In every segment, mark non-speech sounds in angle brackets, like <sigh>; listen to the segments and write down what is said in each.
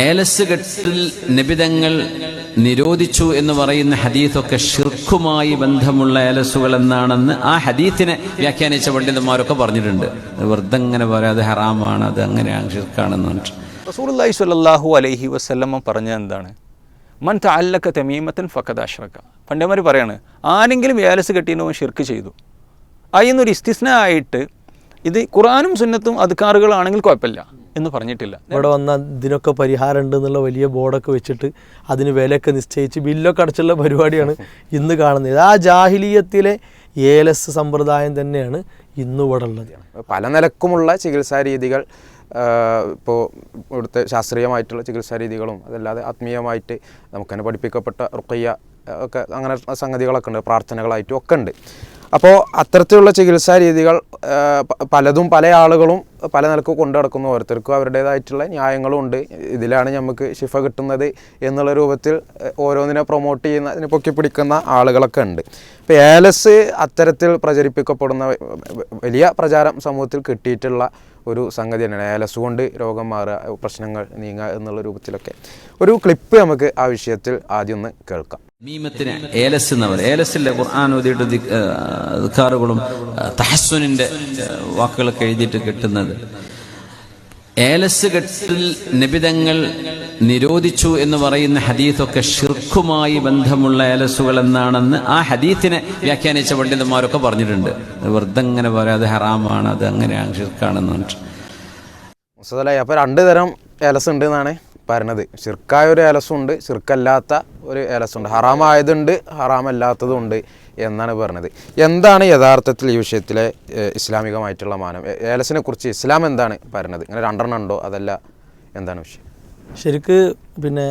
ഏലസ് കെട്ടിൽ നിബിതങ്ങൾ നിരോധിച്ചു എന്ന് പറയുന്ന ഹദീത്തൊക്കെ ഷിർക്കുമായി ബന്ധമുള്ള ഏലസുകൾ എന്നാണെന്ന് ആ ഹദീത്തിനെ വ്യാഖ്യാനിച്ച പണ്ഡിതന്മാരൊക്കെ പറഞ്ഞിട്ടുണ്ട്. വെറുതെ അങ്ങനെ പറയാം അത് ഹറാമാണ് അത് അങ്ങനെയാണ് ഷിർക്കാണെന്ന് പറഞ്ഞിട്ട്. സ്വല്ലല്ലാഹു അലൈഹി വസല്ലമ പറഞ്ഞത് എന്താണ്? മൻ തഅല്ലക തെമീമത്തൻ ഫഖദ് അഷ്റക്ക പറയാണ് ആരെങ്കിലും ഏലസ് കെട്ടിനോ ഷിർക്ക് ചെയ്തു. അതിന്നൊരു ഇസ്തിസ്ന ആയിട്ട് ഇത് ഖുറാനും സുന്നത്തും അധികാറുകളാണെങ്കിൽ കുഴപ്പമില്ല. എന്ന് പറഞ്ഞിട്ടില്ല. ഇവിടെ വന്ന ഇതിനൊക്കെ പരിഹാരം ഉണ്ട് എന്നുള്ള വലിയ ബോർഡൊക്കെ വെച്ചിട്ട് അതിന് വിലയൊക്കെ നിശ്ചയിച്ച് ബില്ലൊക്കെ അടച്ചുള്ള പരിപാടിയാണ് ഇന്ന് കാണുന്നത്. ആ ജാഹിലീയത്തിലെ ഏലസ് സമ്പ്രദായം തന്നെയാണ് ഇന്ന് ഇവിടെ ഉള്ളത്. പല നിലക്കുമുള്ള ചികിത്സാ രീതികൾ ഇപ്പോൾ ഇവിടുത്തെ ശാസ്ത്രീയമായിട്ടുള്ള ചികിത്സാ രീതികളും അതല്ലാതെ ആത്മീയമായിട്ട് നമുക്ക് തന്നെ പഠിപ്പിക്കപ്പെട്ട റുക്കയ്യ ഒക്കെ അങ്ങനെ സംഗതികളൊക്കെ ഉണ്ട് പ്രാർത്ഥനകളായിട്ടും ഒക്കെ ഉണ്ട്. അപ്പോൾ അത്തരത്തിലുള്ള ചികിത്സാ രീതികൾ പലതും പല ആളുകളും പല നിലയ്ക്ക് കൊണ്ടു നടക്കുന്നു. ഓരോരുത്തർക്കും അവരുടേതായിട്ടുള്ള ന്യായങ്ങളും ഉണ്ട്. ഇതിലാണ് നമുക്ക് ശിഫ കിട്ടുന്നത് എന്നുള്ള രൂപത്തിൽ ഓരോന്നിനെ പ്രൊമോട്ട് ചെയ്യുന്ന അതിനെ പൊക്കി പിടിക്കുന്ന ആളുകളൊക്കെ ഉണ്ട്. ഇപ്പോൾ ഏലസ് അത്തരത്തിൽ പ്രചരിപ്പിക്കപ്പെടുന്ന വലിയ പ്രചാരം സമൂഹത്തിൽ കിട്ടിയിട്ടുള്ള ഒരു സംഗതി തന്നെയാണ്. ഏലസ് കൊണ്ട് രോഗം മാറുക പ്രശ്നങ്ങൾ നീങ്ങുക എന്നുള്ള രൂപത്തിലൊക്കെ. ഒരു ക്ലിപ്പ് നമുക്ക് ആ വിഷയത്തിൽ ആദ്യം ഒന്ന് കേൾക്കാം. മീമത്തിന് ഏലസ് എന്ന് പറയും ഏലസിലെ ഖുർആൻ ഓതിയിട്ട് ദിക്കാറുകളും തഹസ്സുനിന്റെ വാക്കുകളൊക്കെ എഴുതിയിട്ട് കിട്ടുന്നത്. ഏലസ് കെട്ടിൽ നിബിതങ്ങൾ നിരോധിച്ചു എന്ന് പറയുന്ന ഹദീത്തൊക്കെ ഷിർഖുമായി ബന്ധമുള്ള ഏലസുകൾ എന്നാണെന്ന് ആ ഹദീത്തിനെ വ്യാഖ്യാനിച്ച പണ്ഡിതന്മാരൊക്കെ പറഞ്ഞിട്ടുണ്ട്. വെറുതെ അങ്ങനെ പറയാം അത് ഹറാമാണ് അത് അങ്ങനെയാണ് ഷിർക്കാണെന്ന് പറഞ്ഞിട്ട്. അപ്പൊ അപ്പോൾ രണ്ട് തരം ഏലസ് ഉണ്ട് എന്നാണ് പറഞ്ഞത് ഷിർക്കായ ഒരു ഏലസും ചിർക്കല്ലാത്ത ഒരു ഏലസും ഹറാമായതുണ്ട് ഹറാമല്ലാത്തതും ഉണ്ട് എന്നാണ് പറഞ്ഞത്. എന്താണ് യഥാർത്ഥത്തിൽ ഈ വിഷയത്തിലെ ഇസ്ലാമികമായിട്ടുള്ള മാനം? ഏലസിനെ കുറിച്ച് ഇസ്ലാം എന്താണ് പറഞ്ഞത് ഇങ്ങനെ രണ്ടെണ്ണം ഉണ്ടോ? അതല്ല എന്താണ് വിഷയം? ശരിക്ക് പിന്നെ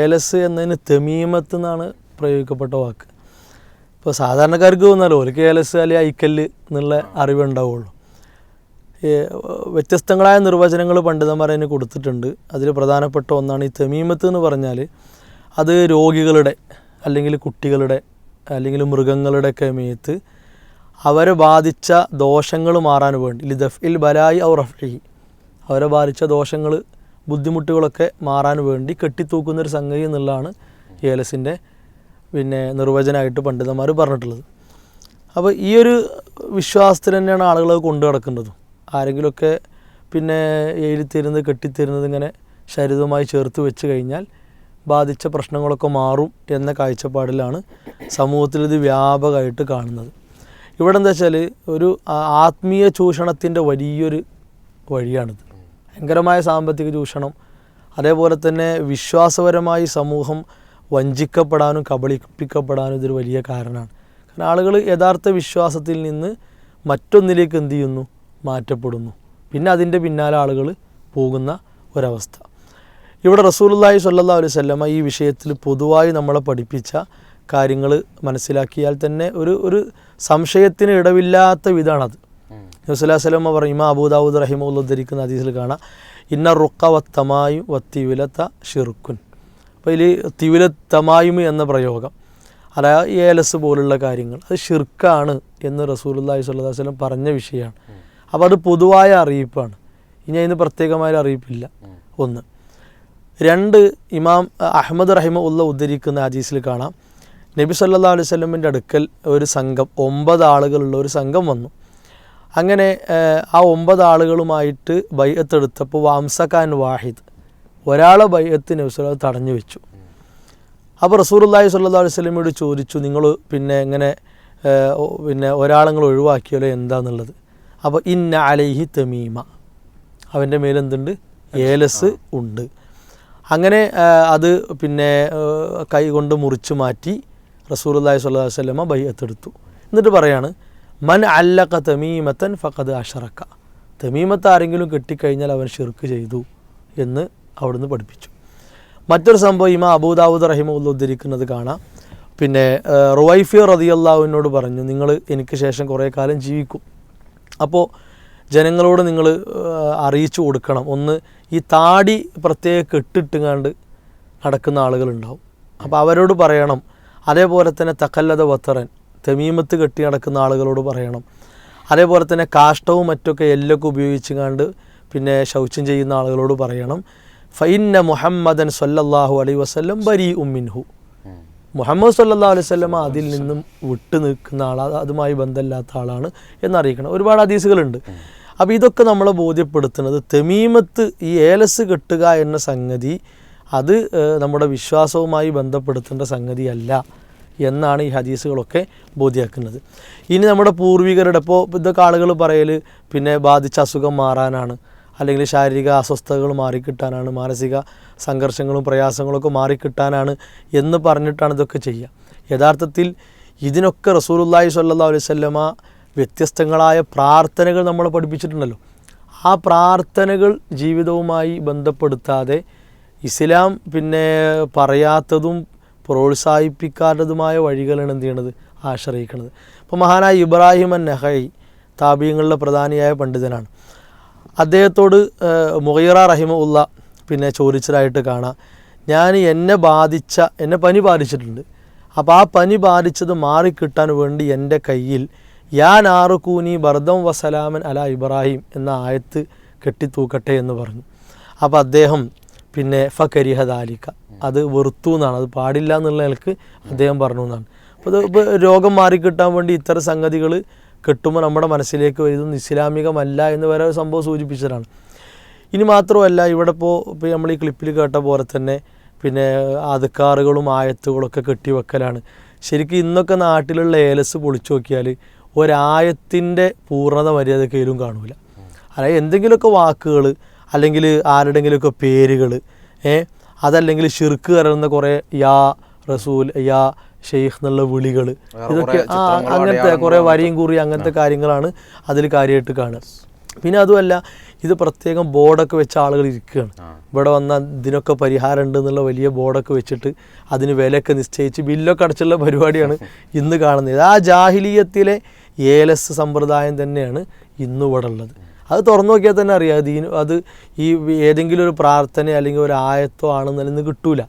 ഏലസ് എന്നതിന് തെമീമത്ത് എന്നാണ് പ്രയോഗിക്കപ്പെട്ട വാക്ക്. ഇപ്പോൾ സാധാരണക്കാർക്ക് തോന്നാലോ ഒരു ഏലസ് അല്ലെങ്കിൽ ഐക്കല്ല് എന്നുള്ള അറിവുണ്ടാവുള്ളൂ വ്യത്യസ്തങ്ങളായ നിർവചനങ്ങൾ പണ്ഡിതന്മാർ അതിന് കൊടുത്തിട്ടുണ്ട്. അതിൽ പ്രധാനപ്പെട്ട ഒന്നാണ് ഈ തെമീമത്ത് എന്ന് പറഞ്ഞാൽ അത് രോഗികളുടെ അല്ലെങ്കിൽ കുട്ടികളുടെ അല്ലെങ്കിൽ മൃഗങ്ങളുടെയൊക്കെ മേത്ത് അവരെ ബാധിച്ച ദോഷങ്ങൾ മാറാൻ വേണ്ടി ലിദഫ് ഇൽ ബലായി ഔ റഫി അവരെ ബാധിച്ച ദോഷങ്ങൾ ബുദ്ധിമുട്ടുകളൊക്കെ മാറാൻ വേണ്ടി കെട്ടിത്തൂക്കുന്ന ഒരു സംഗതി എന്നുള്ളതാണ് ഏലസിന്റെ പിന്നെ നിർവചനമായിട്ട് പണ്ഡിതന്മാർ പറഞ്ഞിട്ടുള്ളത്. അപ്പോൾ ഈ ഒരു വിശ്വാസത്തിൽ തന്നെയാണ് ആളുകൾ കൊണ്ടു നടക്കുന്നതും ആരെങ്കിലുമൊക്കെ പിന്നെ എഴുതിത്തരുന്നത് കെട്ടിത്തരുന്നത് ഇങ്ങനെ ശരീരവുമായി ചേർത്ത് വെച്ച് കഴിഞ്ഞാൽ ബാധിച്ച പ്രശ്നങ്ങളൊക്കെ മാറും എന്ന കാഴ്ചപ്പാടിലാണ് സമൂഹത്തിൽ ഇത് വ്യാപകമായിട്ട് കാണുന്നത്. ഇവിടെ എന്താ വെച്ചാൽ ഒരു ആത്മീയ ചൂഷണത്തിന്റെ വലിയൊരു വഴിയാണിത്. ഭയങ്കരമായ സാമ്പത്തിക ചൂഷണം അതേപോലെ തന്നെ വിശ്വാസപരമായി സമൂഹം വഞ്ചിക്കപ്പെടാനും കബളിപ്പിക്കപ്പെടാനും ഇതൊരു വലിയ കാരണമാണ്. കാരണം ആളുകൾ യഥാർത്ഥ വിശ്വാസത്തിൽ നിന്ന് മറ്റൊന്നിലേക്ക് എന്ത് ചെയ്യുന്നു? മാറ്റപ്പെടുന്നു. പിന്നെ അതിന്റെ പിന്നാലെ ആളുകൾ പോകുന്ന ഒരവസ്ഥ. ഇവിടെ റസൂലുള്ളാഹി സ്വല്ലല്ലാഹു അലൈഹി വസല്ലമ ഈ വിഷയത്തിൽ പൊതുവായി നമ്മളെ പഠിപ്പിച്ച കാര്യങ്ങൾ മനസ്സിലാക്കിയാൽ തന്നെ ഒരു ഒരു സംശയത്തിന് ഇടവില്ലാത്ത വിധാണത്. നബ്സുല്ലാ പറയും ഇമാ അബൂദാവൂദ് റഹിമുള്ള ഉദ്ധരിക്കുന്ന ഹദീസിൽ കാണാം. ഇന്ന റുക്ക വത്തമായും വത്തിവിലത്ത ഷിർക്കുൻ അപ്പോൾ ഇതിൽ തിവിലത്തമായും എന്ന പ്രയോഗം. അതായത് ഏലസ് പോലുള്ള കാര്യങ്ങൾ. അത് ഷിർക്കാണ് എന്ന് റസൂലുള്ളാഹി സ്വല്ലല്ലാഹു അലൈഹി വസല്ലം പറഞ്ഞ വിഷയമാണ്. അപ്പോൾ അത് പൊതുവായ അറിയിപ്പാണ്. ഇനി അതിന് പ്രത്യേകമായ അറിയിപ്പില്ല. ഒന്ന്. രണ്ട് ഇമാം അഹമ്മദ് റഹിമ ഉള്ള ഉദ്ധരിക്കുന്ന ഹദീസിൽ കാണാം. നബി സല്ലാ അലൈഹി സ്വലമിന്റെ അടുക്കൽ ഒരു സംഘം ഒമ്പത് ആളുകളുള്ള ഒരു സംഘം വന്നു. അങ്ങനെ ആ ഒമ്പത് ആളുകളുമായിട്ട് ബയ്യത്തെടുത്തപ്പോൾ വാംസഖാൻ വാഹിദ് ഒരാളെ ബയ്യത്ത് നബി തടഞ്ഞു വെച്ചു. അപ്പോൾ റസൂലുള്ളാഹി സ്വല്ലല്ലാഹു അലൈഹി സ്വലമിയോട് ചോദിച്ചു നിങ്ങൾ പിന്നെ എങ്ങനെ പിന്നെ ഒരാളെങ്ങൾ ഒഴിവാക്കിയാലോ? എന്താന്നുള്ളത്? അപ്പോൾ ഇന്ന അലൈഹി തമീമ. അവന്റെ മേലെന്തുണ്ട്? ഏലസ് ഉണ്ട്. അങ്ങനെ അത് പിന്നെ കൈ കൊണ്ട് മുറിച്ച് മാറ്റി റസൂലുള്ളാഹി സ്വല്ലല്ലാഹു അലൈഹി വസല്ലമ ബയ്യത്തെടുത്തു എന്നിട്ട് പറയാണ് മൻ അല്ലക്ക തമീമത്തൻ ഫഖദ് അഷറക്ക തമീമത്ത് ആരെങ്കിലും കെട്ടിക്കഴിഞ്ഞാൽ അവൻ ഷിർക്ക് ചെയ്തു എന്ന് അവിടുന്ന് പഠിപ്പിച്ചു. മറ്റൊരു സംഭവം ഇമാ അബൂദാവൂദ് റഹിമുള്ള ഉദ്ധരിക്കുന്നത് കാണാം. പിന്നെ റുവൈഫിയോ റുവൈഫി റതിയല്ലാവിനോട് പറഞ്ഞു നിങ്ങൾ എനിക്ക് ശേഷം കുറേ കാലം ജീവിക്കും. അപ്പോൾ ജനങ്ങളോട് നിങ്ങൾ അറിയിച്ചു കൊടുക്കണം. ഒന്ന് ഈ താടി പ്രത്യേക കെട്ടിട്ടുങ്ങാണ്ട് നടക്കുന്ന ആളുകളുണ്ടാവും. അപ്പോൾ അവരോട് പറയണം. അതേപോലെ തന്നെ തക്കല്ലത വത്തറൻ തെമീമത്ത് കെട്ടി നടക്കുന്ന ആളുകളോട് പറയണം. അതേപോലെ തന്നെ കാഷ്ടവും മറ്റൊക്കെ എല്ലൊക്കെ ഉപയോഗിച്ചുങ്ങാണ്ട് പിന്നെ ശൗച്യം ചെയ്യുന്ന ആളുകളോട് പറയണം. ഫൈന്ന മുഹമ്മദൻ സല്ലല്ലാഹു അലൈ വസല്ലം ബരി ഉമ്മിൻഹു മുഹമ്മദ് സല്ലാ അലൈഹി സ്വലമ അതിൽ നിന്നും വിട്ടു നിൽക്കുന്ന ആളാണ് അതുമായി ബന്ധമില്ലാത്ത ആളാണ് എന്നറിയിക്കണം. ഒരുപാട് ഹദീസുകളുണ്ട്. അപ്പോൾ ഇതൊക്കെ നമ്മളെ ബോധ്യപ്പെടുത്തുന്നത് തെമീമത്ത് ഈ ഏലസ് കെട്ടുക എന്ന സംഗതി അത് നമ്മുടെ വിശ്വാസവുമായി ബന്ധപ്പെടുത്തേണ്ട സംഗതിയല്ല എന്നാണ് ഈ ഹദീസുകളൊക്കെ ബോധ്യമാക്കുന്നത്. ഇനി നമ്മുടെ പൂർവികരുടെ ഇപ്പോൾ ഇതൊക്കെ ആളുകൾ പറയൽ പിന്നെ ബാധിച്ച അസുഖം മാറാനാണ്. അല്ലെങ്കിൽ ശാരീരിക അസ്വസ്ഥതകൾ മാറിക്കിട്ടാനാണ് മാനസിക സംഘർഷങ്ങളും പ്രയാസങ്ങളൊക്കെ മാറിക്കിട്ടാനാണ് എന്ന് പറഞ്ഞിട്ടാണ് ഇതൊക്കെ ചെയ്യുക. യഥാർത്ഥത്തിൽ ഇതിനൊക്കെ റസൂലുള്ളാഹി സ്വല്ലല്ലാഹു അലൈഹി വസല്ലമ വ്യത്യസ്തങ്ങളായ പ്രാർത്ഥനകൾ നമ്മൾ പഠിപ്പിച്ചിട്ടുണ്ടല്ലോ. ആ പ്രാർത്ഥനകൾ ജീവിതവുമായി ബന്ധപ്പെടുത്താതെ ഇസ്ലാം പിന്നെ പറയാത്തതും പ്രോത്സാഹിപ്പിക്കാത്തതുമായ വഴികളാണ് എന്ത് ചെയ്യണത്? ആശ്രയിക്കുന്നത് ഇപ്പോൾ മഹാനായ ഇബ്രാഹിം അൻ നെഹൈ താപീയങ്ങളിലെ പ്രധാനിയായ പണ്ഡിതനാണ്. അദ്ദേഹത്തോട് മുഹീറ റഹിമുള്ള പിന്നെ ചോദിച്ചതായിട്ട് കാണാം. ഞാൻ എന്നെ ബാധിച്ച എന്നെ പനി ബാധിച്ചിട്ടുണ്ട്. അപ്പോൾ ആ പനി ബാധിച്ചത് മാറിക്കിട്ടാൻ വേണ്ടി എന്റെ കയ്യിൽ യാ നാറുക്കൂനി ബർദം വസലാമൻ അല ഇബ്രാഹിം എന്ന ആയത്ത് കെട്ടിത്തൂക്കട്ടെ എന്ന് പറഞ്ഞു. അപ്പോൾ അദ്ദേഹം പിന്നെ ഫകരിഹ ദാലിക്ക അത് വെറുത്തു എന്നാണ്. അത് പാടില്ല എന്നുള്ള നിലയ്ക്ക് അദ്ദേഹം പറഞ്ഞു എന്നാണ്. അപ്പോൾ ഇപ്പോൾ രോഗം മാറിക്കിട്ടാൻ വേണ്ടി ഇത്തരം സംഗതികൾ കെട്ടുമ്പോൾ നമ്മുടെ മനസ്സിലേക്ക് വരുന്നത് ഇസ്ലാമികമല്ല എന്ന് വരെ സംഭവം സൂചിപ്പിച്ചതാണ്. ഇനി മാത്രമല്ല ഇവിടെ ഇപ്പോൾ ഇപ്പോൾ നമ്മൾ ഈ ക്ലിപ്പിൽ കേട്ട പോലെ തന്നെ പിന്നെ അതുക്കാറുകളും ആയത്തുകളൊക്കെ കെട്ടിവെക്കലാണ്. ശരിക്കും ഇന്നൊക്കെ നാട്ടിലുള്ള ഏലസ് പൊളിച്ചു നോക്കിയാൽ ഒരായത്തിന്റെ പൂർണത മര്യാദ കയ്യിലും കാണൂല. അതായത് എന്തെങ്കിലുമൊക്കെ വാക്കുകൾ അല്ലെങ്കിൽ ആരുടെങ്കിലുമൊക്കെ പേരുകൾ ഏ അതല്ലെങ്കിൽ ഷിർക്ക് കലർന്ന കുറേ യാ റസൂൽ യാ ഷെയ്ഖ് എന്നുള്ള വിളികൾ ഇതൊക്കെ ആ അങ്ങനത്തെ കുറേ വരിയും കുറി അങ്ങനത്തെ കാര്യങ്ങളാണ് അതിൽ കാര്യമായിട്ട് കാണുക. പിന്നെ അതുമല്ല ഇത് പ്രത്യേകം ബോർഡൊക്കെ വെച്ച ആളുകൾ ഇരിക്കുകയാണ്. ഇവിടെ വന്ന ഇതിനൊക്കെ പരിഹാരം ഉണ്ട് എന്നുള്ള വലിയ ബോർഡൊക്കെ വെച്ചിട്ട് അതിന് വിലയൊക്കെ നിശ്ചയിച്ച് ബില്ലൊക്കെ അടച്ചുള്ള പരിപാടിയാണ് <laughs> ഇന്ന് കാണുന്നത്. ആ ജാഹിലീയത്തിലെ ഏലസ് സമ്പ്രദായം തന്നെയാണ് ഇന്ന് ഇവിടെ ഉള്ളത്. അത് തുറന്നു നോക്കിയാൽ തന്നെ അറിയാം. അത് ഈ- അത് ഈ ഏതെങ്കിലും ഒരു പ്രാർത്ഥന അല്ലെങ്കിൽ ഒരു ആയത്തോ ആണെന്നല്ല ഇന്ന് കിട്ടൂല.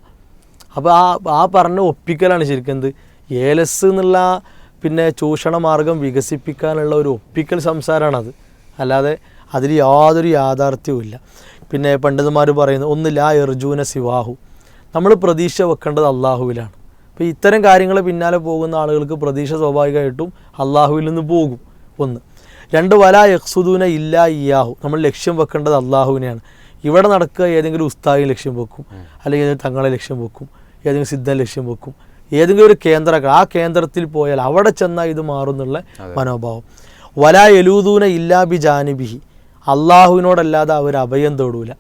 അപ്പോൾ ആ ആ പറഞ്ഞ ഒപ്പിക്കലാണ് ശരിക്കും എന്ത്? ഏലസ് എന്നുള്ള പിന്നെ ചൂഷണ മാർഗം വികസിപ്പിക്കാനുള്ള ഒരു ഒപ്പിക്കൽ സംസാരമാണത് അല്ലാതെ അതിൽ യാതൊരു യാഥാർത്ഥ്യവും ഇല്ല. പിന്നെ പണ്ഡിതന്മാർ പറയുന്നത് ഒന്ന് ലാ എർജൂന സിവാഹു. നമ്മൾ പ്രതീക്ഷ വെക്കേണ്ടത് അള്ളാഹുവിലാണ് അപ്പോൾ ഇത്തരം കാര്യങ്ങൾ പിന്നാലെ പോകുന്ന ആളുകൾക്ക് പ്രതീക്ഷ സ്വാഭാവികമായിട്ടും അള്ളാഹുവിൽ നിന്ന് പോകും. ഒന്ന്. രണ്ട് വല യക്സുദൂന ഇല്ല ഇയാഹു നമ്മൾ ലക്ഷ്യം വെക്കേണ്ടത് അള്ളാഹുവിനെയാണ് ഇവിടെ നടക്കുക ഏതെങ്കിലും ഉസ്താദിനെ ലക്ഷ്യം വെക്കും. അല്ലെങ്കിൽ തങ്ങളെ ലക്ഷ്യം വെക്കും. ഏതെങ്കിലും സിദ്ധ ലക്ഷ്യം വെക്കും. ഏതെങ്കിലും ഒരു കേന്ദ്ര ആ കേന്ദ്രത്തിൽ പോയാൽ അവിടെ ചെന്നാൽ ഇത് മാറുന്നുള്ള മനോഭാവം. വല എലൂദൂന ഇല്ലാ ബി ജാനിബിഹി അള്ളാഹുവിനോടല്ലാതെ അവർ അഭയം തേടൂല.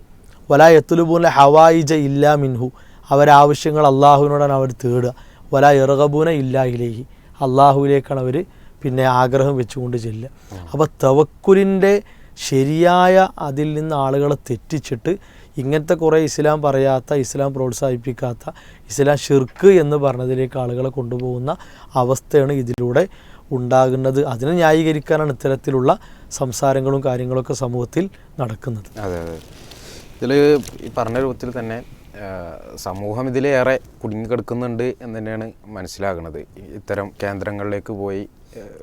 വല എത്തുലുബൂന ഹവായിജ ഇല്ലാ മിൻഹു. അവരാവശ്യങ്ങൾ അള്ളാഹുവിനോടാണ് അവർ തേടുക. വല ഇറകബൂന ഇല്ലാ ഇലേഹി. അള്ളാഹുവിലേക്കാണ് അവർ പിന്നെ ആഗ്രഹം വെച്ചുകൊണ്ട് ചെല്ലുക. അപ്പോൾ തവക്കുലിന്റെ ശരിയായ അതിൽ നിന്ന് ആളുകളെ തെറ്റിച്ചിട്ട് ഇങ്ങനത്തെ കുറേ ഇസ്ലാം പറയാത്ത ഇസ്ലാം പ്രോത്സാഹിപ്പിക്കാത്ത ഇസ്ലാം ഷിർക്ക് എന്ന് പറഞ്ഞതിലേക്ക് ആളുകളെ കൊണ്ടുപോകുന്ന അവസ്ഥയാണ് ഇതിലൂടെ ഉണ്ടാകുന്നത്. അതിനെ ന്യായീകരിക്കാനാണ് ഇത്തരത്തിലുള്ള സംസാരങ്ങളും കാര്യങ്ങളൊക്കെ സമൂഹത്തിൽ നടക്കുന്നത്. അതെ അതെ. ഇതിൽ പറഞ്ഞ രൂപത്തിൽ തന്നെ സമൂഹം ഇതിലേറെ കുടുങ്ങിക്കിടക്കുന്നുണ്ട് എന്ന് തന്നെയാണ് മനസ്സിലാകുന്നത്. ഇത്തരം കേന്ദ്രങ്ങളിലേക്ക് പോയി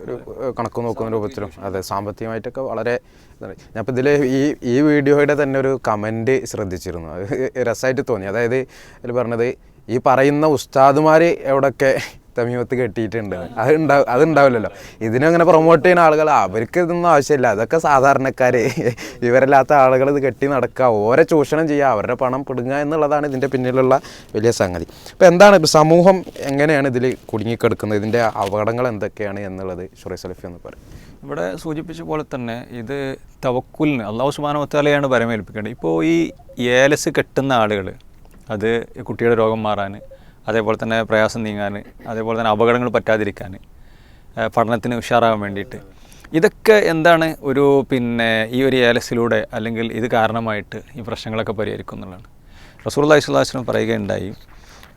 ഒരു കണക്ക് നോക്കുന്ന രൂപത്തിലും അതെ സാമ്പത്തികമായിട്ടൊക്കെ വളരെ ഞാൻ ഞാനിപ്പോൾ ഇതിൽ ഈ ഈ വീഡിയോയുടെ തന്നെ ഒരു കമന്റ് ശ്രദ്ധിച്ചിരുന്നു. അത് രസമായിട്ട് തോന്നി. അതായത് അതിൽ പറഞ്ഞത് ഈ പറയുന്ന ഉസ്താദുമാർ എവിടെയൊക്കെ തമീമത്ത് കെട്ടിയിട്ടുണ്ട്. അത് അതുണ്ടാവില്ലല്ലോ ഇതിനങ്ങനെ പ്രൊമോട്ട് ചെയ്യുന്ന ആളുകൾ അവർക്ക് ഇതൊന്നും ആവശ്യമില്ല. അതൊക്കെ സാധാരണക്കാര്. <laughs> ഇവരല്ലാത്ത ആളുകൾ ഇത് കെട്ടി നടക്കുക ഓരോ ചൂഷണം ചെയ്യുക അവരുടെ പണം പിടുങ്ങുക എന്നുള്ളതാണ് ഇതിന്റെ പിന്നിലുള്ള വലിയ സംഗതി. അപ്പോൾ എന്താണ് സമൂഹം എങ്ങനെയാണ് ഇതിൽ കുടുങ്ങിക്കിടക്കുന്നത്? ഇതിന്റെ അപകടങ്ങൾ എന്തൊക്കെയാണ് എന്നുള്ളത് ഷുറൈ സലഫി എന്ന് പറയും. ഇവിടെ സൂചിപ്പിച്ച പോലെ തന്നെ ഇത് തവക്കുലിന് അള്ളാഹു സുബാനോത്താലയാണ് പരമേൽപ്പിക്കേണ്ടത് ഇപ്പോൾ ഈ ഏലസ് കെട്ടുന്ന ആളുകൾ അത് കുട്ടിയുടെ രോഗം മാറാൻ അതേപോലെ തന്നെ പ്രയാസം നീങ്ങാൻ അതേപോലെ തന്നെ അപകടങ്ങൾ പറ്റാതിരിക്കാൻ പഠനത്തിന് ഉഷാറാകാൻ വേണ്ടിയിട്ട്. ഇതൊക്കെ എന്താണ് ഒരു പിന്നെ ഈ ഒരു ഏലസിലൂടെ അല്ലെങ്കിൽ ഇത് കാരണമായിട്ട് ഈ പ്രശ്നങ്ങളൊക്കെ പരിഹരിക്കും എന്നുള്ളതാണ്. റസൂൽ സ്വലാസ്ലം പറയുകയുണ്ടായി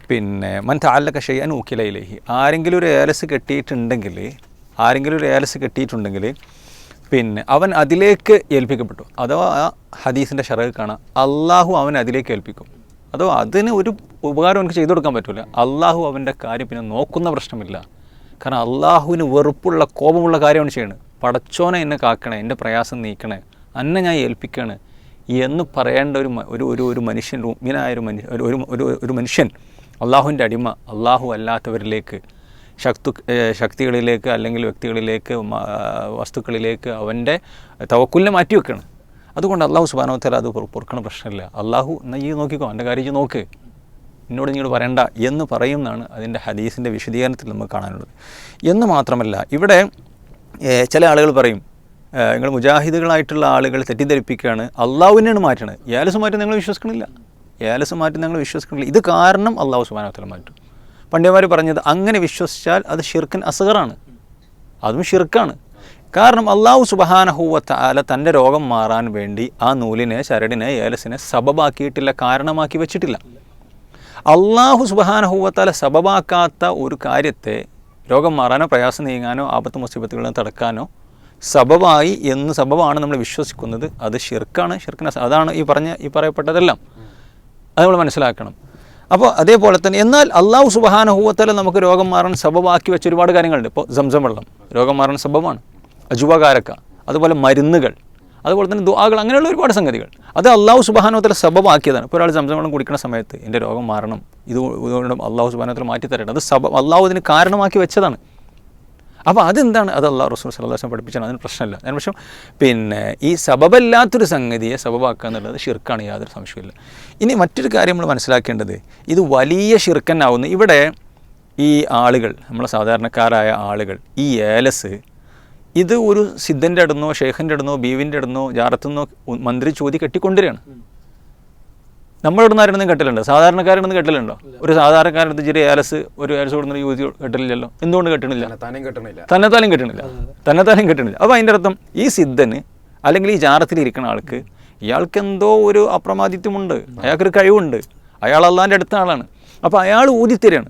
പിന്നെ മൻ താലൊക്കെ ചെയ്യാൻ ഊക്കിലയിലേഹി ആരെങ്കിലും ഒരു ഏലസ് കെട്ടിയിട്ടുണ്ടെങ്കിൽ ആരെങ്കിലും ഒരു ഏലസ് കെട്ടിയിട്ടുണ്ടെങ്കിൽ പിന്നെ അവൻ അതിലേക്ക് ഏൽപ്പിക്കപ്പെട്ടു. അഥവാ ആ ഹദീസിന്റെ ഷറക് കാണാം. അള്ളാഹു അവൻ അതിലേക്ക് ഏൽപ്പിക്കും. അതോ അതിന് ഒരു ഉപകാരം എനിക്ക് ചെയ്തു കൊടുക്കാൻ പറ്റില്ല അള്ളാഹു അവന്റെ കാര്യം പിന്നെ നോക്കുന്ന പ്രശ്നമില്ല. കാരണം അള്ളാഹുവിന് വെറുപ്പുള്ള കോപമുള്ള കാര്യമാണ് ചെയ്യണത് പടച്ചോനെ എന്നെ കാക്കണേ എന്റെ പ്രയാസം നീക്കണേ അന്നെ ഞാൻ ഏൽപ്പിക്കണേ എന്ന് പറയേണ്ട ഒരു ഒരു ഒരു ഒരു മനുഷ്യൻ റൂമിനായ ഒരു മനുഷ്യ ഒരു ഒരു- ഒരു ഒരു മനുഷ്യൻ അള്ളാഹുവിന്റെ അടിമ അള്ളാഹു അല്ലാത്തവരിലേക്ക് ശക്തു ശക്തികളിലേക്ക് അല്ലെങ്കിൽ വ്യക്തികളിലേക്ക് വസ്തുക്കളിലേക്ക് അവന്റെ തവക്കുലിനെ മാറ്റി വെക്കണം അതുകൊണ്ട് അള്ളാഹു സുബാനോത്തല അത് പൊറു- പൊറുക്കണ പ്രശ്നമില്ല. അള്ളാഹു എന്നാൽ ഈ നോക്കിക്കോ എന്റെ കാര്യം നോക്ക്. എന്നോട് ഇങ്ങോട്ട് പറയണ്ട എന്ന് പറയുന്നതാണ് അതിന്റെ ഹദീസിന്റെ വിശദീകരണത്തിൽ നമുക്ക് കാണാനുള്ളത്. എന്ന് മാത്രമല്ല ഇവിടെ ചില ആളുകൾ പറയും നിങ്ങൾ മുജാഹിദുകളായിട്ടുള്ള ആളുകൾ തെറ്റിദ്ധരിപ്പിക്കുകയാണ് അള്ളാഹുവിനെയാണ് മാറ്റണത്. ഏലസ് മാറ്റി നിങ്ങൾ വിശ്വസിക്കണില്ല. ഏലസ് മാറ്റി നിങ്ങൾ വിശ്വസിക്കണില്ല. ഇത് കാരണം അള്ളാഹു സുബാനോത്തല മാറ്റും. പണ്ഡിതന്മാർ പറഞ്ഞത് അങ്ങനെ വിശ്വസിച്ചാൽ അത് ഷിർക്കൻ അസഹറാണ് അതും ഷിർക്കാണ് കാരണം അള്ളാഹു സുബഹാനഹൂവത്ത ആല തന്റെ രോഗം മാറാൻ വേണ്ടി ആ നൂലിനെ ചരടിനെ ഏലസിനെ സബബാക്കിയിട്ടില്ല കാരണമാക്കി വെച്ചിട്ടില്ല. അള്ളാഹു സുബഹാനഹൂവത്താല സബബാക്കാത്ത ഒരു കാര്യത്തെ രോഗം മാറാനോ പ്രയാസം നീങ്ങാനോ ആപത്ത് മുസീബത്തുകളിൽ തടക്കാനോ സബബായി എന്ന് സബബാണ് നമ്മൾ വിശ്വസിക്കുന്നത്. അത് ഷിർക്കാണ് ഷിർക്കിന് അതാണ് ഈ പറഞ്ഞ ഈ പറയപ്പെട്ടതെല്ലാം. അത് നമ്മൾ മനസ്സിലാക്കണം. അപ്പോൾ അതേപോലെ തന്നെ എന്നാൽ അള്ളാഹു സുബഹാനഹൂവത്തല നമുക്ക് രോഗം മാറാൻ സബബാക്കി വെച്ച ഒരുപാട് കാര്യങ്ങളുണ്ട്. ഇപ്പോൾ സംസം വെള്ളം. രോഗം മാറാൻ സബബാണ്. അജുവകാരക്ക അതുപോലെ മരുന്നുകൾ അതുപോലെ തന്നെ ദുആകൾ അങ്ങനെയുള്ള ഒരുപാട് സംഗതികൾ. അത് അള്ളാഹു സുബാനോത്തല സബബാക്കിയതാണ്. ഇപ്പോൾ ഒരാൾ സംസം വെള്ളം കുടിക്കുന്ന സമയത്ത് എന്റെ രോഗം മാറണം ഇത് ഇതുകൊണ്ട് അള്ളാഹു സുബാനോത്തല മാറ്റി തരണം അത് സബ അള്ളാഹു അതിന് കാരണമാക്കി വെച്ചതാണ്. അപ്പോൾ അതെന്താണ്? അത് അള്ളാഹു റസൂൽ സല്ലാസ്ലം പഠിപ്പിച്ചാണ്. അതിന് പ്രശ്നമില്ല. അതിന് പക്ഷേ പിന്നെ ഈ സബബല്ലാത്തൊരു സംഗതിയെ സബബാക്കുക എന്നുള്ളത് ഷിർക്കാണ് യാതൊരു സംശയമില്ല ഇനി മറ്റൊരു കാര്യം നമ്മൾ മനസ്സിലാക്കേണ്ടത് ഇത് വലിയ ഷിർക്കനാവുന്നു ഇവിടെ ഈ ആളുകൾ നമ്മളെ സാധാരണക്കാരായ ആളുകൾ ഈ ഏലസ് ഇത് ഒരു സിദ്ധന്റെ അടുന്നോ ഷെയ്ഖിന്റെ അടുന്നോ ബീവിന്റെ അടുന്നോ ജാറത്തുനിന്നോ മന്ത്രി ചോദി കെട്ടിക്കൊണ്ടുവരികയാണ്. നമ്മളിവിടുന്ന് ആരുടെ കെട്ടലുണ്ടോ? നിന്ന് കെട്ടലുണ്ടോ? ഒരു സാധാരണക്കാരനടുത്ത് ചെറിയ ആലസ് ഒരു ഏലസ് കൊടുക്കുന്ന യുവതി കെട്ടലില്ലല്ലോ? എന്തുകൊണ്ട് കെട്ടണില്ല? തന്നെത്താലും കെട്ടണില്ല. തന്നെത്താലും കെട്ടണില്ല. അപ്പോൾ അതിന്റെ അർത്ഥം ഈ സിദ്ധന് അല്ലെങ്കിൽ ഈ ജാറത്തിൽ ഇരിക്കുന്ന ആൾക്ക് ഇയാൾക്ക് എന്തോ ഒരു അപ്രമാദിത്വമുണ്ട്. അയാൾക്കൊരു കഴിവുണ്ട്. അയാൾ അള്ളാന്റെ അടുത്ത ആളാണ്. അപ്പോൾ അയാൾ ഊതിത്തരാണ്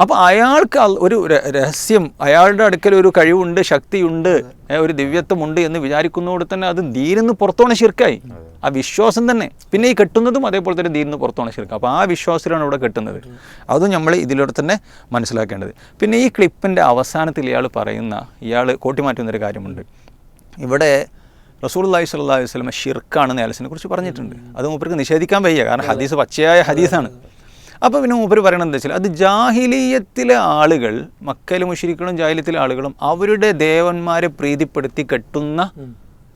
അപ്പോൾ അയാൾക്ക് ഒരു രഹസ്യം അയാളുടെ അടുക്കൽ ഒരു കഴിവുണ്ട് ശക്തിയുണ്ട് ഒരു ദിവ്യത്വമുണ്ട് എന്ന് വിചാരിക്കുന്നതോടെ തന്നെ അത് ധീരെന്ന് പുറത്തോണ ശിർക്കായി. ആ വിശ്വാസം തന്നെ. പിന്നെ ഈ കെട്ടുന്നതും അതേപോലെ തന്നെ ധീരെന്ന് പുറത്തോണ ശിർക്ക. അപ്പോൾ ആ വിശ്വാസത്തിലാണ് ഇവിടെ കെട്ടുന്നത്. അതും നമ്മൾ ഇതിലൂടെ തന്നെ മനസ്സിലാക്കേണ്ടത്. പിന്നെ ഈ ക്ലിപ്പിന്റെ അവസാനത്തിൽ ഇയാൾ പറയുന്ന ഇയാൾ കോട്ടിമാറ്റുന്നൊരു കാര്യമുണ്ട്. ഇവിടെ റസൂൽ അള്ളഹി സ്വല്ലാ വസ്ലമ ഷിർക്കാണെന്ന് അലസിനെ കുറിച്ച് പറഞ്ഞിട്ടുണ്ട്. അത് മൂപ്പർക്ക് നിഷേധിക്കാൻ വയ്യ. കാരണം ഹദീസ് പച്ചയായ ഹദീസാണ്. അപ്പോൾ പിന്നെ മൂപ്പർ പറയണത് എന്താ വെച്ചാൽ അത് ജാഹിലീയത്തിലെ ആളുകൾ മക്കയിലെ മുഷിരിക്കളും ജാഹിലിയത്തിലെ ആളുകളും അവരുടെ ദേവന്മാരെ പ്രീതിപ്പെടുത്തി കെട്ടുന്ന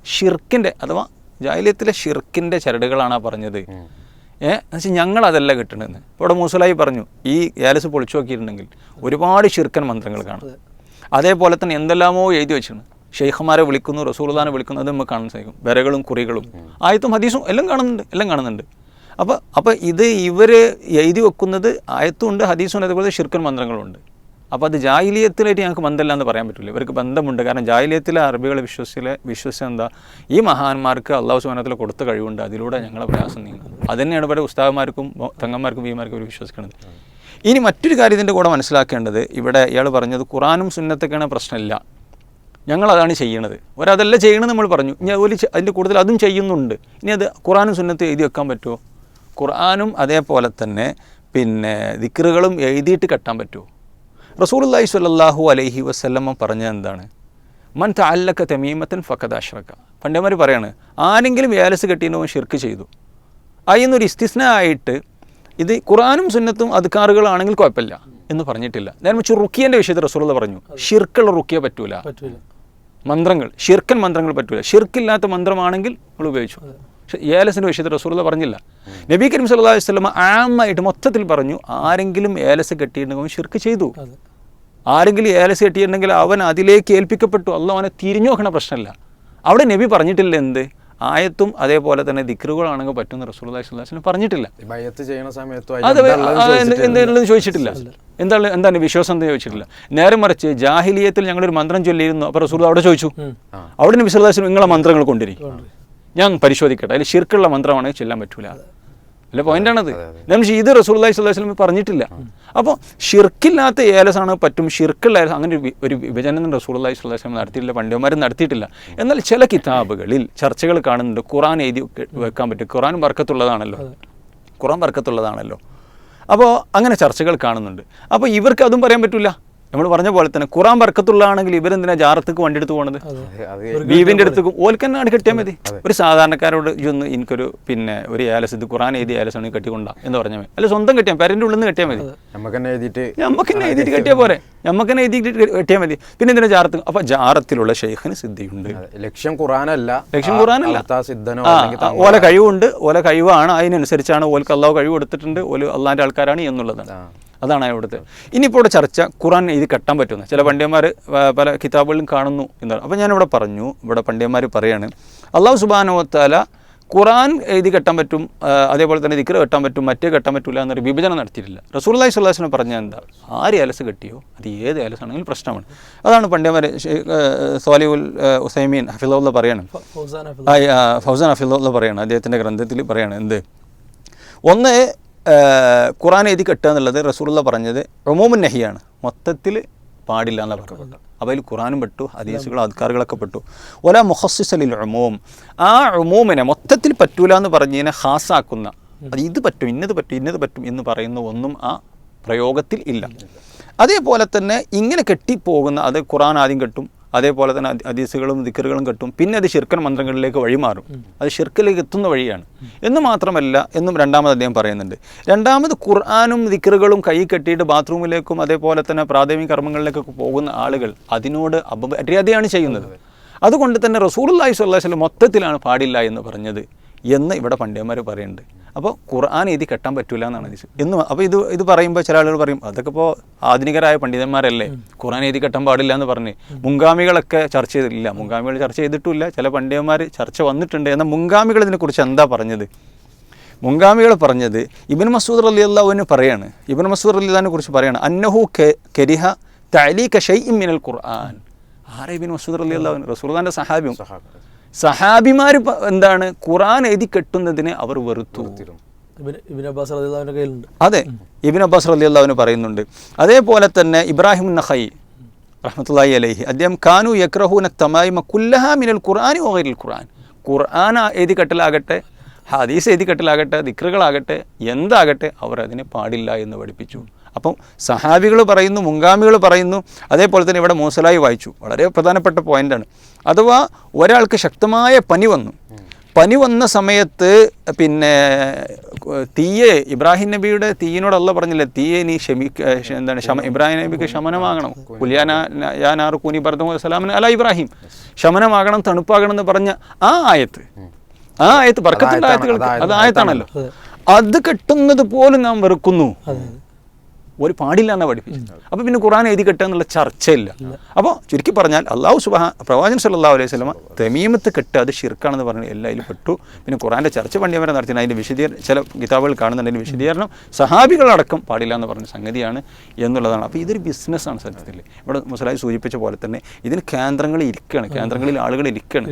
ഷിർക്കിന്റെ അഥവാ ജാഹിലിയത്തിലെ ഷിർക്കിന്റെ ചരടുകളാണ് ആ പറഞ്ഞത്. ഏ? എന്നുവെച്ചാൽ ഞങ്ങൾ അതല്ല കിട്ടണമെന്ന് ഇപ്പോൾ ഇവിടെ മൂസലായി പറഞ്ഞു ഈ ഏലസ് പൊളിച്ചു നോക്കിയിട്ടുണ്ടെങ്കിൽ ഒരുപാട് ഷിർക്കൻ മന്ത്രങ്ങൾ കാണും. അതേപോലെ തന്നെ എന്തെല്ലാമോ എഴുതി വെച്ചിട്ടുണ്ട്. ഷെയ്ഖുമാരെ വിളിക്കുന്നു റസൂൽദാനെ വിളിക്കുന്നു അത് നമുക്ക് കാണാൻ സാധിക്കും. വരകളും കുറികളും ആയത്തും ഹദീസും എല്ലാം കാണുന്നുണ്ട് എല്ലാം കാണുന്നുണ്ട്. അപ്പോൾ അപ്പോൾ ഇത് ഇവർ എഴുതി വെക്കുന്നത് ആയത്തും ഉണ്ട് ഹദീസും ഉണ്ട് അതേപോലെ ഷിർക്കൻ മന്ത്രങ്ങളുണ്ട്. അപ്പോൾ അത് ജാഹിലിയത്തിലായിട്ട് ഞങ്ങൾക്ക് ബന്ധമില്ല എന്ന് പറയാൻ പറ്റില്ല. ഇവർക്ക് ബന്ധമുണ്ട്. കാരണം ജാഹിലിയത്തിലെ അറബികളെ വിശ്വസിലെ വിശ്വസിച്ച എന്താ? ഈ മഹാന്മാർക്ക് അള്ളാഹു സുബാനത്തിൽ കൊടുത്ത കഴിവുണ്ട്. അതിലൂടെ ഞങ്ങളെ പ്രയാസം നീങ്ങും. അത് തന്നെയാണ് ഇവിടെ ഉസ്താവന്മാർക്കും തങ്ങന്മാർക്കും ഭീമാർക്കും അവർ വിശ്വസിക്കുന്നത് ഇനി മറ്റൊരു കാര്യം ഇതിന്റെ കൂടെ മനസ്സിലാക്കേണ്ടത് ഇവിടെ ഇയാൾ പറഞ്ഞത് ഖുറാനും സുന്നത്തൊക്കെയാണ് പ്രശ്നമില്ല. ഞങ്ങളതാണ് ചെയ്യണത്. ഒരതല്ല ചെയ്യണമെന്ന് നമ്മൾ പറഞ്ഞു. ഇനി അതുപോലെ അതിന്റെ കൂടുതൽ അതും ചെയ്യുന്നുണ്ട്. ഇനി അത് ഖുറാനും സുന്നത്ത് എഴുതി വെക്കാൻ പറ്റുമോ? ഖുർആാനും അതേപോലെ തന്നെ പിന്നെ ദിക്റുകളും എഴുതിയിട്ട് കെട്ടാൻ പറ്റുമോ? റസൂലുള്ളാഹി സ്വല്ലല്ലാഹു അലൈഹി വസല്ലമ്മ പറഞ്ഞത് എന്താണ്? മൻ തഅല്ലക തെമീമത്തൻ ഫക്കത് അഷ്റക്ക പണ്ടേമാർ പറയാണ് ആരെങ്കിലും വേലസ് കെട്ടിയനോ ഷിർക്ക് ചെയ്തു. അതിന്നൊരു ഇസ്തിസ്ന ആയിട്ട് ഇത് ഖുറാനും സുന്നത്തും അധികാറുകളാണെങ്കിൽ കുഴപ്പമില്ല എന്ന് പറഞ്ഞിട്ടില്ല. നേരം വെച്ച് റുക്കിയന്റെ വിഷയത്തിൽ റസൂലുള്ള പറഞ്ഞു ഷിർക്കുള്ള റുക്കിയ പറ്റൂല. മന്ത്രങ്ങൾ ഷിർക്കൻ മന്ത്രങ്ങൾ പറ്റൂല. ഷിർക്കില്ലാത്ത മന്ത്രമാണെങ്കിൽ നമ്മൾ ഉപയോഗിച്ചു. ഏലസിന്റെ വിഷയത്തിൽ റസൂലുള്ള പറഞ്ഞില്ല. നബി കരീം സല്ലാ അലൈഹി വസല്ലം ആമായിട്ട് മൊത്തത്തിൽ പറഞ്ഞു ആരെങ്കിലും ഏലസ് കെട്ടിയിട്ടുണ്ടെങ്കിൽ ഷിർക്ക് ചെയ്തു. ആരെങ്കിലും ഏലസ് കെട്ടിയിട്ടുണ്ടെങ്കിൽ അവൻ അതിലേക്ക് ഏൽപ്പിക്കപ്പെട്ടു. അല്ല അവനെ തിരിഞ്ഞു നോക്കണ പ്രശ്നമല്ല. അവിടെ നബി പറഞ്ഞിട്ടില്ല എന്ത്? ആയത്തും അതേപോലെ തന്നെ ദിക്റുകളാണെങ്കിൽ പറ്റുന്ന അലൈഹി വസല്ലം പറഞ്ഞിട്ടില്ല. എന്തെങ്കിലും ചോദിച്ചിട്ടില്ല. എന്താണ് എന്താണ് വിശ്വാസം എന്താ ചോദിച്ചിട്ടില്ല. നേരെ മറിച്ച് ജാഹിലിയത്തിൽ ഞങ്ങളൊരു മന്ത്രം ചൊല്ലിയിരുന്നു. അപ്പോൾ റസൂൽ അവിടെ ചോദിച്ചു. അവിടെ നബി സല്ലല്ലാഹു അലൈഹി വസല്ലം നിങ്ങളെ മന്ത്രങ്ങൾ കൊണ്ടിരിക്കും ഞാൻ പരിശോധിക്കട്ടെ. അതിൽ ശിർക്കുള്ള മന്ത്രമാണെങ്കിൽ ചെല്ലാൻ പറ്റൂല. അല്ല പോയിന്റാണത് നമ്മൾ ഇത് അലൈഹി വസല്ലം പറഞ്ഞിട്ടില്ല. അപ്പോൾ ഷിർക്കില്ലാത്ത ഏലസാണ് പറ്റും. ഷിർക്കുള്ള ഏലസ് അങ്ങനെ ഒരു വിഭജനം അലൈഹി വസല്ലം നടത്തിയിട്ടില്ല പണ്ഡിതന്മാരും നടത്തിയിട്ടില്ല. എന്നാൽ ചില കിതാബുകളിൽ ചർച്ചകൾ കാണുന്നുണ്ട്. ഖുറാൻ എഴുതി വെക്കാൻ പറ്റും. ഖുറാൻ വർക്കത്തുള്ളതാണല്ലോ. ഖുറാൻ വർക്കത്തുള്ളതാണല്ലോ. അപ്പോൾ അങ്ങനെ ചർച്ചകൾ കാണുന്നുണ്ട്. അപ്പോൾ ഇവർക്ക് അതും പറയാൻ പറ്റില്ല നമ്മൾ പറഞ്ഞ പോലെ തന്നെ ഖുറാൻ വർക്കത്തുള്ളതാണെങ്കിൽ ഇവരെന്തിനാ ജാറത്തേക്ക് വണ്ടി എടുത്ത് പോകുന്നത് അത് ബീവിന്റെ അടുത്ത് ഓൽക്കന്നെ കിട്ടിയാൽ മതി. ഒരു സാധാരണക്കാരോട് ഇതൊന്ന് എനിക്കൊരു പിന്നെ ഒരു ഏലസ് ഇത് ഖുറാൻ എഴുതി ഏലസ് ആണ് കെട്ടിക്കൊണ്ടാ എന്ന് പറഞ്ഞാൽ മതി. അല്ല സ്വന്തം കെട്ടിയാൽ പേരന്റെ ഉള്ളിൽ നിന്ന് കെട്ടിയാൽ മതി. നമുക്ക് തന്നെ എഴുതിയിട്ട് കെട്ടിയാൽ പോരെ. നമുക്ക് തന്നെ എഴുതിയിട്ട് കെട്ടിയാൽ മതി. പിന്നെ എന്തിനാ ജാറത്ത്? അപ്പൊ ജാറത്തിലുള്ള ഷെയ്ഖിന് സിദ്ധിയുണ്ട്. ലക്ഷ്യം ഖുറാനല്ല. ലക്ഷ്യം ഖുറാനല്ല. ഓല കഴിവുണ്ട്. ഓല കഴിവാണ്. അതിനനുസരിച്ചാണ് ഓൽക്ക് അള്ളാഹ് കഴിവ് കൊടുത്തിട്ടുണ്ട്. ഓൽ അള്ളാഹിന്റെ ആൾക്കാരാണ് എന്നുള്ളതാണ് ആ. അതാണ് അവിടുത്തെ ഇനിയിപ്പോൾ ഇവിടെ ചർച്ച ഖുറാൻ എഴുതി കെട്ടാൻ പറ്റുന്ന ചില പണ്ഡിയന്മാർ പല കിതാബുകളിലും കാണുന്നു എന്നാണ്. അപ്പോൾ ഞാനിവിടെ പറഞ്ഞു ഇവിടെ പണ്ഡിയന്മാർ പറയാണ് അള്ളാഹു സുബാനുവത്താല ഖുറാൻ എഴുതി കെട്ടാൻ പറ്റും അതേപോലെ തന്നെ ദിക്ർ കെട്ടാൻ പറ്റും മറ്റേ കെട്ടാൻ പറ്റില്ല എന്നൊരു വിഭജനം നടത്തിയിട്ടില്ല. റസൂള്ളി സുല്ലാസിനെ പറഞ്ഞാൽ എന്താ? ആര് അലസ് കെട്ടിയോ? അത് ഏത് അലസാണെങ്കിലും പ്രശ്നമാണ്. അതാണ് പണ്ഡിയന്മാർ സോലിഉൽ ഉസൈമീൻ ഹഫിലുള്ള പറയാണ്. ഫൗസാൻ ആ, പറയാണ്. അദ്ദേഹത്തിന്റെ ഗ്രന്ഥത്തിൽ പറയാണ് എന്ത്? ഒന്ന് ഖുറാൻ എഴുതി കെട്ടുക എന്നുള്ളത് റസൂള്ള പറഞ്ഞത് റൊമോമൻ നഹിയാണ്. മൊത്തത്തിൽ പാടില്ല എന്നാണ് പറഞ്ഞത്. അപ്പോൾ അതിൽ ഖുറാനും പെട്ടു ഹദീസുകൾ അദ്കാറുകളൊക്കെ പെട്ടു. ഒല മുഹസ്സിസലിൽ റൊമോം ആ റൊമോമിനെ മൊത്തത്തിൽ പറ്റൂല എന്ന് പറഞ്ഞതിനെ ഹാസാക്കുന്ന അത് ഇത് പറ്റും ഇന്നത് പറ്റും ഇന്നത് പറ്റും എന്ന് പറയുന്ന ഒന്നും ആ പ്രയോഗത്തിൽ ഇല്ല. അതേപോലെ തന്നെ ഇങ്ങനെ കെട്ടിപ്പോകുന്ന അത് ഖുറാൻ ആദ്യം കെട്ടും അതേപോലെ തന്നെ അദീസുകളും ദിക്കറുകളും കെട്ടും. പിന്നെ അത് ശിർക്കൻ മന്ത്രങ്ങളിലേക്ക് വഴിമാറും. അത് ശിർക്കിലേക്ക് എത്തുന്ന വഴിയാണ്. എന്ന് മാത്രമല്ല എന്നും രണ്ടാമത് അദ്ദേഹം പറയുന്നുണ്ട്. രണ്ടാമത് ഖുർആാനും ദിക്കറുകളും കൈ കെട്ടിയിട്ട് ബാത്റൂമിലേക്കും അതേപോലെ തന്നെ പ്രാഥമിക കർമ്മങ്ങളിലേക്കൊക്കെ പോകുന്ന ആളുകൾ അതിനോട് അപമര്യാദയാണ് ചെയ്യുന്നത്. അതുകൊണ്ട് തന്നെ റസൂലുള്ളാഹി സ്വല്ലല്ലാഹി വസല്ലം മൊത്തത്തിലാണ് പാടില്ല എന്ന് പറഞ്ഞത് എന്ന് ഇവിടെ പണ്ഡിതന്മാർ പറയുന്നുണ്ട്. അപ്പോൾ ഖുർആൻ എഴുതി കെട്ടാൻ പറ്റൂല എന്നാണ് ഹദീസ് എന്ന് അപ്പോൾ ഇത് ഇത് പറയുമ്പോൾ ചില ആളുകൾ പറയും അതൊക്കെ ഇപ്പോൾ ആധുനികരായ പണ്ഡിതന്മാരല്ലേ? ഖുർആൻ എഴുതി കെട്ടാൻ പാടില്ല എന്ന് പറഞ്ഞ്. മുൻഗാമികളൊക്കെ ചർച്ച ചെയ്തിട്ടില്ല. മുൻഗാമികൾ ചർച്ച ചെയ്തിട്ടില്ല ചില പണ്ഡിതന്മാർ ചർച്ച വന്നിട്ടുണ്ട്. എന്നാൽ മുൻഗാമികൾ ഇതിനെക്കുറിച്ച് എന്താ പറഞ്ഞത്? മുൻഗാമികൾ പറഞ്ഞത് ഇബിൻ മസൂദ് അലി അള്ളാഹുവിന് പറയാണ്. ഇബിൻ മസൂദ് അലി അള്ളഹാനെ കുറിച്ച് പറയാണ്. അന്നഹു കരിഹ തലീക കഷൈ മിനൽ ഖുർആൻ. ആരെ ഇബിൻ മസൂദ് അലി അള്ളാഹുവിന് റസൂർദാന്റെ സഹാബിയും. സഹാബിമാർ എന്താണ് ഖുറാൻ എഴുതി കെട്ടുന്നതിനെ അവർ വെറുത്തു. അതെ ഇബിൻ അബ്ബാസ് അലി അള്ളാഹുവിന് പറയുന്നുണ്ട്. അതേപോലെ തന്നെ ഇബ്രാഹിം നഹൈ റഹ്മത്തുള്ളാഹി അലൈഹി അദ്ദേഹം കാനു യക്രഹൂന തമായിമ കുല്ലഹ മിനൽ ഖുർആനി ഓഹരിൽ ഖുർആൻ. ഖുർആൻ എഴുതി കെട്ടലാകട്ടെ ഹദീസ് എഴുതി കെട്ടലാകട്ടെ ദിക്റുകളാകട്ടെ എന്താകട്ടെ അവർ അതിനെ പാടില്ല എന്ന് പഠിപ്പിച്ചു. അപ്പം സഹാബികൾ പറയുന്നു മുങ്കാമികൾ പറയുന്നു അതേപോലെ തന്നെ ഇവിടെ മൂസലായി വായിച്ചു. വളരെ പ്രധാനപ്പെട്ട പോയിന്റാണ് അഥവാ ഒരാൾക്ക് ശക്തമായ പനി വന്നു. പനി വന്ന സമയത്ത് പിന്നെ തീയെ ഇബ്രാഹിം നബിയുടെ തീയിനോട് അല്ല പറഞ്ഞില്ലേ തീയെ നീ ക്ഷമി എന്താണ് ശമ ഇബ്രാഹിം നബിക്ക് ശമനമാകണം. കുലിയാനാർ കൂനി ഭർദ്ദ സലാമിന് അല്ല ഇബ്രാഹിം. ശമനമാകണം തണുപ്പാകണം എന്ന് പറഞ്ഞ ആ ആയത്ത്. ആ ആയത്ത് ബർക്കത്തിന്റെ അതായത്താണ്, ആയത്തുകൾ അത് ആയത്താണല്ലോ. അത് കെട്ടുന്നത് പോലും നാം വെറുക്കുന്നു. ഒരു പാടില്ല എന്നാണ് പഠിപ്പിച്ചത്. അപ്പോൾ പിന്നെ ഖുറാൻ എഴുതി കെട്ടുക എന്നുള്ള ചർച്ചയില്ല. അപ്പോൾ ചുരുക്കി പറഞ്ഞാൽ അള്ളാഹു സുബാ പ്രവാചൻ സല്ലാ അലൈഹി സ്വലമ തെമീമത്ത് കെട്ടുക അത് ഷിർക്കാണെന്ന് പറഞ്ഞ് എല്ലാവരും പെട്ടു. പിന്നെ ഖുറാന്റെ ചർച്ച പണ്ടിയവരെ നടത്തി അതിന്റെ വിശദീകരണം ചില കിതാബുകൾ കാണുന്നുണ്ട്. വിശദീകരണം സഹാബികളടക്കം പാടില്ല എന്ന് പറഞ്ഞ സംഗതിയാണ് എന്നുള്ളതാണ്. അപ്പോൾ ഇതൊരു ബിസിനസ്സാണ് സത്യത്തിൽ. ഇവിടെ മുസലായി സൂചിപ്പിച്ച പോലെ തന്നെ ഇതിന് കേന്ദ്രങ്ങൾ ഇരിക്കുകയാണ്. കേന്ദ്രങ്ങളിൽ ആളുകൾ ഇരിക്കുകയാണ്.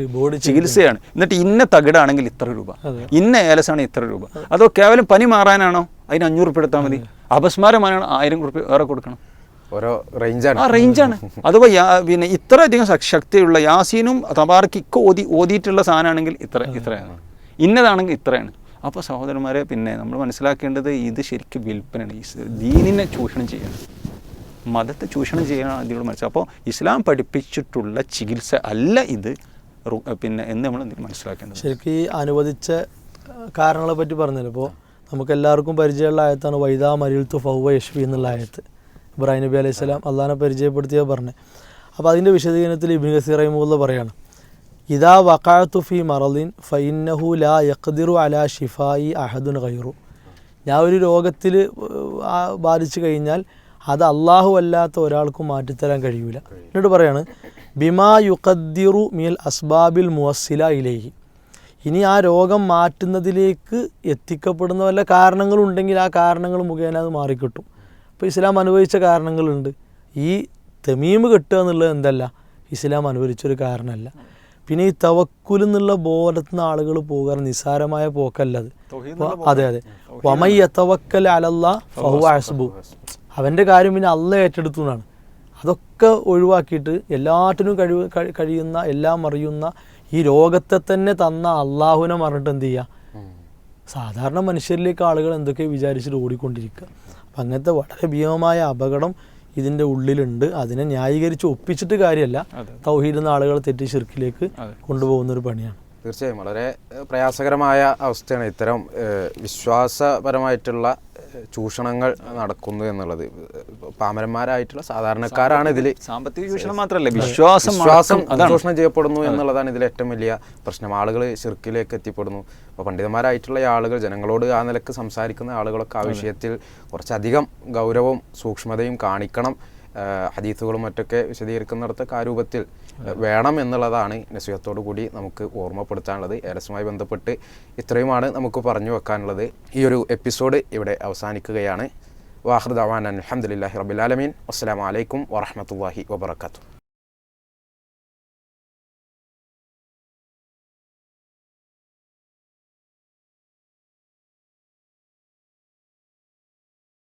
ചികിത്സയാണ്. എന്നിട്ട് ഇന്ന തകിടാണെങ്കിൽ ഇത്ര രൂപ. ഇന്ന ഏലസാണ് ഇത്ര രൂപ. അതോ കേവലം പനി മാറാനാണോ? അതിന് അഞ്ഞൂറ് രൂപ എടുത്താൽ മതി. അപസ്മാരമാനാണ് ആയിരം കുറിപ്പ് വേറെ കൊടുക്കണം. ഓരോ റേഞ്ചാണ് ആ റേഞ്ചാണ് അഥവാ യാ പിന്നെ ഇത്ര അധികം ശക്തിയുള്ള യാസീനും തബാർക്ക് ഇക്ക ഓതി ഓതിയിട്ടുള്ള സാധനമാണെങ്കിൽ ഇത്ര ഇത്രയാണ്. ഇന്നതാണെങ്കിൽ ഇത്രയാണ്. അപ്പോൾ സഹോദരന്മാരെ പിന്നെ നമ്മൾ മനസ്സിലാക്കേണ്ടത് ഇത് ശരിക്കും വിൽപ്പനയാണ്. ഈ ദീനിനെ ചൂഷണം ചെയ്യണം. മതത്തെ ചൂഷണം ചെയ്യണം അതിനോട് മനസ്സിലാക്കുക അപ്പോൾ ഇസ്ലാം പഠിപ്പിച്ചിട്ടുള്ള ചികിത്സ അല്ല ഇത്. പിന്നെ എന്ന് നമ്മൾ മനസ്സിലാക്കേണ്ടത്. ശരിക്കും ഈ അനുവദിച്ച കാരണങ്ങളെ പറ്റി പറഞ്ഞല്ലോ. ഇപ്പോൾ നമുക്ക് എല്ലാവർക്കും പരിചയമുള്ള ആയത്താണ് വൈദാ തു ഫൗവ യഷ്വി എന്നുള്ള ആയത്ത്. ഇബ്രാഹിം നബി അലൈഹി സ്വലാം അള്ളഹാനെ പരിചയപ്പെടുത്തിയ പറഞ്ഞത് അപ്പോൾ അതിന്റെ വിശദീകരണത്തിൽ ഇബിൻ ഗസീർ റഹിമുള്ള പറയാണ് ഇതാ വക്കാത്തു ഫി മറലിൻ ഫൈന്നഹു ലാ യഖ്ദിറു അലാ ഷിഫായി അഹദുൻ ഖൈറു ഞാൻ ഒരു രോഗത്തിൽ ബാധിച്ചു കഴിഞ്ഞാൽ അത് അള്ളാഹു അല്ലാത്ത ഒരാൾക്കും മാറ്റിത്തരാൻ കഴിയൂല. എന്നിട്ട് പറയാണ് ബിമാ യുഖദ്ദിറു മിയൽ അസ്ബാബിൽ മുവസ്സില ഇലേഹി. ഇനി ആ രോഗം മാറ്റുന്നതിലേക്ക് എത്തിക്കപ്പെടുന്ന വല്ല കാരണങ്ങളുണ്ടെങ്കിൽ ആ കാരണങ്ങൾ മുഖേന അത് മാറിക്കിട്ടും. അപ്പോൾ ഇസ്ലാം അനുഭവിച്ച കാരണങ്ങളുണ്ട്. ഈ തെമീമ് കെട്ടുക എന്നുള്ളത് എന്തല്ല? ഇസ്ലാം അനുവദിച്ചൊരു കാരണമല്ല. പിന്നെ ഈ തവക്കുൽ എന്നുള്ള ബോധത്തിൽ നിന്ന് ആളുകൾ പോകാറ് നിസ്സാരമായ പോക്കല്ല അത്. അതെ അതെ. വമയ്യ തവക്കൽ അലല്ലാ ഫഹു ഹസ്ബു അവന്റെ കാര്യം പിന്നെ അല്ല ഏറ്റെടുത്തു എന്നാണ്. അതൊക്കെ ഒഴിവാക്കിയിട്ട് എല്ലാറ്റിനും കഴിവ് കഴിയുന്ന എല്ലാം അറിയുന്ന ഈ രോഗത്തെ തന്നെ തന്ന അള്ളാഹുവിനെ മറന്നിട്ട് എന്ത് ചെയ്യുക സാധാരണ മനുഷ്യരിലേക്ക് ആളുകൾ എന്തൊക്കെ വിചാരിച്ചിട്ട് ഓടിക്കൊണ്ടിരിക്കുക. അപ്പം അങ്ങനത്തെ വളരെ ഭീമമായ അപകടം ഇതിന്റെ ഉള്ളിലുണ്ട്. അതിനെ ന്യായീകരിച്ച് ഒപ്പിച്ചിട്ട് കാര്യമല്ല. തൗഹീദ് എന്ന ആളുകളെ തെറ്റി ശിർക്കിലേക്ക് കൊണ്ടുപോകുന്ന ഒരു പണിയാണ്. തീർച്ചയായും. വളരെ പ്രയാസകരമായ അവസ്ഥയാണ് ഇത്തരം വിശ്വാസപരമായിട്ടുള്ള ചൂഷണങ്ങൾ നടക്കുന്നു എന്നുള്ളത്. പാമരന്മാരായിട്ടുള്ള സാധാരണക്കാരാണ് ഇതിൽ സാമ്പത്തിക ചൂഷണം മാത്രമല്ല വിശ്വാസം വിശ്വാസം ചൂഷണം ചെയ്യപ്പെടുന്നു എന്നുള്ളതാണ് ഇതിൽ ഏറ്റവും വലിയ പ്രശ്നം. ആളുകൾ ചെറുക്കിലേക്ക് എത്തിപ്പെടുന്നു. അപ്പോൾ പണ്ഡിതന്മാരായിട്ടുള്ള ആളുകൾ ജനങ്ങളോട് ആ നിലയ്ക്ക് സംസാരിക്കുന്ന ആളുകളൊക്കെ ആ വിഷയത്തിൽ കുറച്ചധികം ഗൗരവവും സൂക്ഷ്മതയും കാണിക്കണം ഹദീസുകളും മറ്റൊക്കെ വിശദീകരിക്കുന്നിടത്തൊക്കെ ആ രൂപത്തിൽ വേണം എന്നുള്ളതാണ് നസീഹത്തോടു കൂടി നമുക്ക് ഓർമ്മപ്പെടുത്താനുള്ളത്. ഏലസുമായി ബന്ധപ്പെട്ട് ഇത്രയുമാണ് നമുക്ക് പറഞ്ഞു വെക്കാനുള്ളത്. ഈ ഒരു എപ്പിസോഡ് ഇവിടെ അവസാനിക്കുകയാണ്. വാഹൃദാൻ അലഹമുല്ലാഹി റബിലാലമീൻ അസ്സാം വലൈക്കും വാഹമത്തല്ലാഹി വാബർക്കാത്തു